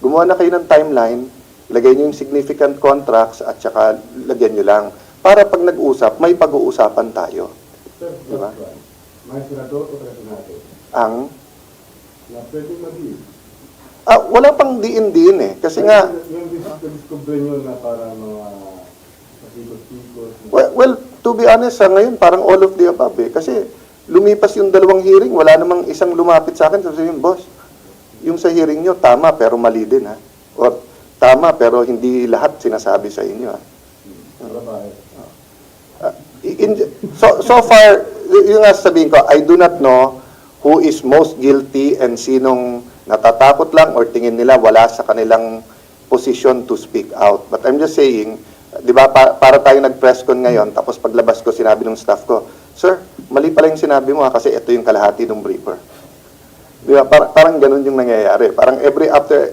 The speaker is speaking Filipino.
gumawa na kayo ng timeline, lagay nyo yung significant contracts at saka lagyan nyo lang. Para pag nag-usap, may pag-uusapan tayo. Sir, Diba? diba? May senador o presidente Ang, na pwedeng mag-iib. ah, wala pang diin-diin eh. Kasi nga, Yung discover nyo na para mga pasikot-sikot. well, well, to be honest, sa ngayon, parang all of the above eh. Kasi lumipas yung dalawang hearing, wala namang isang lumapit sa akin, sabi yung boss, yung sa hearing nyo, tama pero mali din ha. Or tama pero hindi lahat sinasabi sa inyo ha. Uh, in- so, so far, yung nga sabihin ko, I do not know who is most guilty and sinong natatakot lang or tingin nila wala sa kanilang position to speak out. But I'm just saying, di ba, pa- para tayo nag-press con ngayon, tapos paglabas ko, sinabi ng staff ko, Sir, mali pala yung sinabi mo ha, kasi ito yung kalahati ng briefer. Di ba, par- parang ganun yung nangyayari. Parang every after